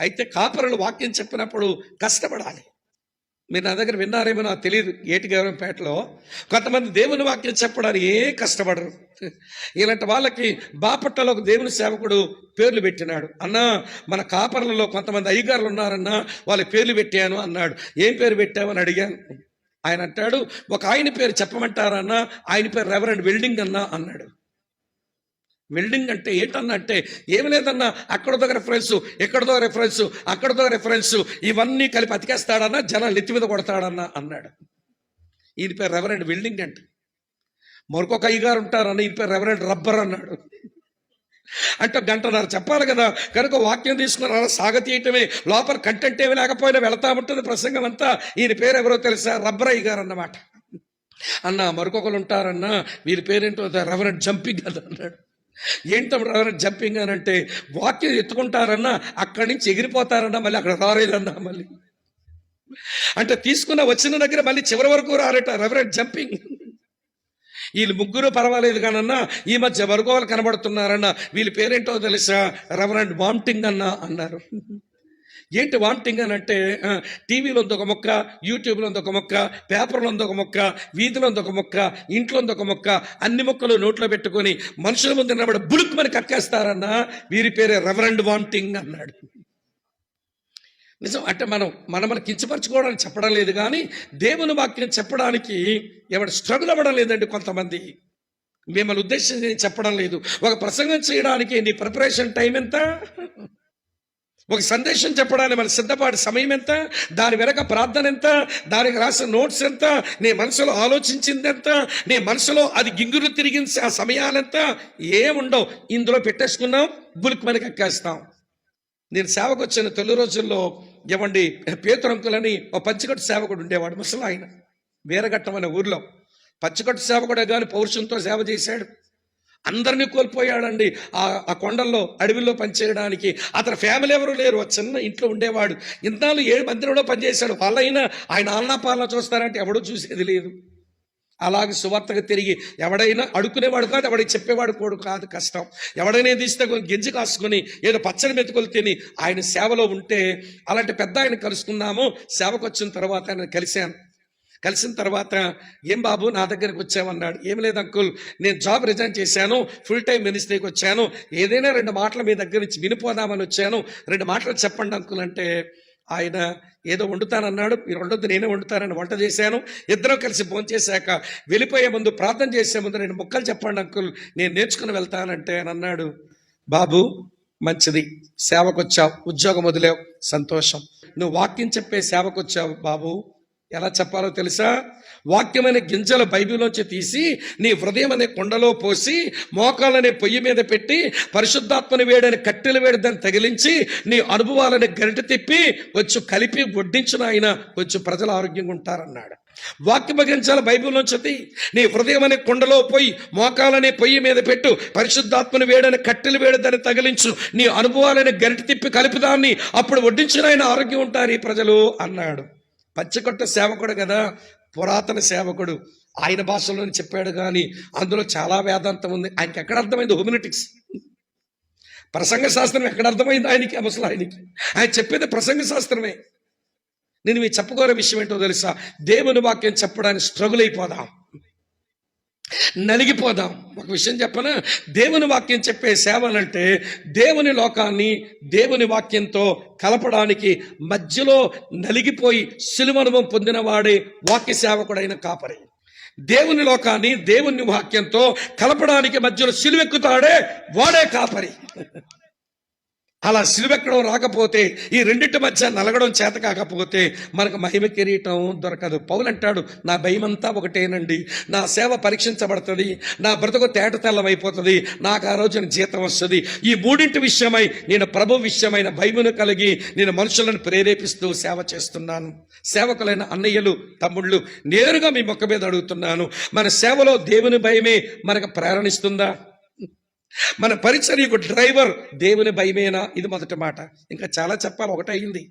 అయితే కాపరులు వాక్యం చెప్పినప్పుడు కష్టపడాలి. మీరు నా దగ్గర విన్నారేమో నాకు తెలియదు ఏటిగవరంపేటలో కొంతమంది దేవుని వాక్యం చెప్పడానికి ఏ కష్టపడరు. ఇలాంటి వాళ్ళకి బాపట్టలో ఒక దేవుని సేవకుడు పేర్లు పెట్టినాడు. అన్నా మన కాపర్లలో కొంతమంది అయ్యగారులు ఉన్నారన్నా వాళ్ళ పేర్లు పెట్టాను అన్నాడు. ఏం పేరు పెట్టామని అడిగాను. ఆయన అంటాడు ఒక ఆయన పేరు చెప్పమంటారన్నా ఆయన పేరు రెవరెండ్ వెల్డింగ్ అన్నా అన్నాడు. బిల్డింగ్ అంటే ఏంటన్నా అంటే ఏమి లేదన్నా అక్కడతో రెఫరెన్స్ ఎక్కడతో రెఫరెన్స్ అక్కడతో రెఫరెన్స్ ఇవన్నీ కలిపి అతికేస్తాడన్నా జనాలు ఎత్తి మీద కొడతాడన్నా అన్నాడు. ఈయన పేరు రెవరెండ్ వెల్డింగ్ అంటే. మరొక అయ్యగారు ఉంటారన్న ఈయన పేరు రెవరెండ్ రబ్బర్ అన్నాడు. అంటే గంటన్నర చెప్పాలి కదా కనుక వాక్యం తీసుకున్నారు సాగతీయటమే లోపల కంటెంట్ ఏమి లేకపోయినా వెళతా ఉంటుంది ప్రసంగం అంతా. ఈయన పేరు ఎవరో తెలుసా? రబ్బరయ్య గారు అన్నమాట. అన్న మరొకరు ఉంటారన్న వీరి పేరేంటో రెవరెండ్ జంపింగ్ కదా అన్నాడు. ఏంటో రెవరెండ్ జంపింగ్ అని అంటే వాక్యం ఎత్తుకుంటారన్నా అక్కడి నుంచి ఎగిరిపోతారన్నా మళ్ళీ అక్కడ రాలేదన్నా మళ్ళీ. అంటే తీసుకున్న వచ్చిన దగ్గర మళ్ళీ చివరి వరకు రారట రెవరెండ్ జంపింగ్. వీళ్ళు ముగ్గురు పర్వాలేదు కానన్నా ఈ మధ్య వర్గోలు కనబడుతున్నారన్న వీళ్ళ పేరేంటో తెలుసా? రెవరెంట్ వామిటింగ్ అన్న అన్నారు. ఏంటి వాంటింగ్ అని అంటే టీవీలో ఉంది ఒక మొక్క యూట్యూబ్లో ఉంది ఒక మొక్క పేపర్లో ఉంది ఒక మొక్క వీధిలో ఉంది ఒక మొక్క ఇంట్లో ఉంది ఒక మొక్క అన్ని మొక్కలు నోట్లో పెట్టుకొని మనుషుల ముందు నిలబడి బుడుక్ మరి కక్కేస్తారన్న వీరి పేరే రెవరెండ్ వాంటింగ్ అన్నాడు. నిజం అంటే మనం మనం మన కించపరచుకోవడానికి చెప్పడం లేదు కానీ దేవుని వాక్యం చెప్పడానికి ఎవడు స్ట్రగుల్ అవ్వడం లేదండి కొంతమంది. మిమ్మల్ని ఉద్దేశించి నేను చెప్పడం లేదు. ఒక ప్రసంగం చేయడానికి నీ ప్రిపరేషన్ టైం ఎంత? ఒక సందేశం చెప్పడానికి మన సిద్ధపాటు సమయం ఎంత? దాని వెనక ప్రార్థన ఎంత? దానికి రాసిన నోట్స్ ఎంత? నీ మనసులో ఆలోచించింది ఎంత? నీ మనసులో అది గింగురు తిరిగించి ఆ సమయాలెంత ఏముండవు ఇందులో పెట్టేసుకున్నాం బులికి మనకి ఎక్కేస్తాం. నేను సేవకు వచ్చిన తొలి రోజుల్లో ఇవ్వండి పేతురంకులని ఒక పంచికట్టు సేవకుడు ఉండేవాడు ముసలు ఆయన వీరఘట్టం అనే ఊర్లో. పచ్చికట్టు సేవకుడే కానీ పౌరుషంతో సేవ చేశాడు. అందరినీ కోల్పోయాడండి. ఆ ఆ కొండల్లో అడవిలో పనిచేయడానికి. అతని ఫ్యామిలీ ఎవరు లేరు. చిన్న ఇంట్లో ఉండేవాడు. ఇంతాలు ఏడు మందిరంలో పనిచేశాడు. వాళ్ళైనా ఆయన ఆలనా పాలన చూస్తారంటే ఎవడూ చూసేది లేదు. అలాగే సువార్తగా తిరిగి ఎవడైనా అడుక్కునేవాడు కాదు ఎవడికి చెప్పేవాడు కూడా కాదు కష్టం. ఎవడైనా తీస్తే గింజ గింజి కాసుకొని ఏదో పచ్చడి మెతుకులు తిని ఆయన సేవలో ఉంటే అలాంటి పెద్ద ఆయన కలుసుకున్నాము. సేవకు వచ్చిన తర్వాత ఆయన కలిశాను. కలిసిన తర్వాత ఏం బాబు నా దగ్గరికి వచ్చామన్నాడు ఏం లేదు అంకుల్ నేను జాబ్ రిజైన్ చేశాను ఫుల్ టైం మినిస్ట్రీకి వచ్చాను. ఏదైనా రెండు మాటలు మీ దగ్గర నుంచి వినిపోదామని వచ్చాను. రెండు మాటలు చెప్పండి అంకుల్ అంటే ఆయన ఏదో వండుతానన్నాడు మీరు వండొద్దు నేనే వండుతానని వంట చేశాను. ఇద్దరం కలిసి భోంచేశాక వెళ్ళిపోయే ముందు ప్రార్థన చేసే ముందు రెండు ముక్కలు చెప్పండి అంకుల్ నేను నేర్చుకుని వెళ్తానంటే అని అన్నాడు. బాబు మంచిది. సేవకు వచ్చావు ఉద్యోగం వదిలేవు. సంతోషం. నువ్వు వాక్యం చెప్పే సేవకు వచ్చావు బాబు. ఎలా చెప్పాలో తెలుసా? వాక్యమైన గింజల బైబిల్లోంచి తీసి నీ హృదయం అనే కొండలో పోసి మోకాలనే పొయ్యి మీద పెట్టి పరిశుద్ధాత్మని వేడని కట్టెలు వేడి దాన్ని తగిలించి నీ అనుభవాలని గరిట తిప్పి వచ్చి కలిపి వడ్డించిన ఆయన వచ్చి ప్రజలు ఆరోగ్యంగా ఉంటారన్నాడు. వాక్యమ గింజల బైబిల్లోంచి నీ హృదయం అనే కొండలో పోయి మోకాలనే పొయ్యి మీద పెట్టు పరిశుద్ధాత్మని వేడని కట్టెలు వేడి దాన్ని తగిలించు నీ అనుభవాలని గరిట తిప్పి కలిపిదాన్ని అప్పుడు వడ్డించిన ఆయన ఆరోగ్యం ఉంటారు ఈ ప్రజలు అన్నాడు. పచ్చికొట్ట సేవకుడు కదా పురాతన సేవకుడు. ఆయన భాషలోనే చెప్పాడు కానీ అందులో చాలా వేదాంతం ఉంది. ఆయనకి ఎక్కడ అర్థమైంది హోమినెటిక్స్? ప్రసంగ శాస్త్రం ఎక్కడ అర్థమైంది ఆయనకి అసలు ఆయనకి ఆయన చెప్పేది ప్రసంగ శాస్త్రమే. నేను మీకు చెప్పుకోరే విషయం ఏంటో తెలుసా? దేవుని వాక్యం చెప్పడానికి స్ట్రగుల్ అయిపోదాం. నలిగిపోదాం. ఒక విషయం చెప్పనా? దేవుని వాక్యం చెప్పే సేవలంటే దేవుని లోకాన్ని దేవుని వాక్యంతో కలపడానికి మధ్యలో నలిగిపోయి సులువనుభవం పొందిన వాడే వాక్య సేవకుడైన కాపరి. దేవుని లోకాన్ని దేవుని వాక్యంతో కలపడానికి మధ్యలో సిలువెక్కుతాడే వాడే కాపరి. అలా సిలువెక్కడం రాకపోతే ఈ రెండింటి మధ్య నలగడం చేత కాకపోతే మనకు మహిమ కిరీటం దొరకదు. పౌలు అంటాడు నా భయమంతా ఒకటేనండి. నా సేవ పరీక్షించబడుతుంది. నా బ్రతుకు తేట తెల్లమైపోతుంది. నాకు ఆ రోజున జీతం వస్తుంది. ఈ మూడింటి విషయమై నేను ప్రభు విషయమైన భయమును కలిగి నేను మనుషులను ప్రేరేపిస్తూ సేవ చేస్తున్నాను. సేవకులైన అన్నయ్యలు తమ్ముళ్ళు నేరుగా మీ మొక్క మీద అడుగుతున్నాను. మన సేవలో దేవుని భయమే మనకు ప్రేరణిస్తుందా మన పరిచర్యకు డ్రైవర్ దేవుని భయమేనా? ఇది మొదటి మాట. ఇంకా చాలా చెప్పాలి. ఒకటయింది.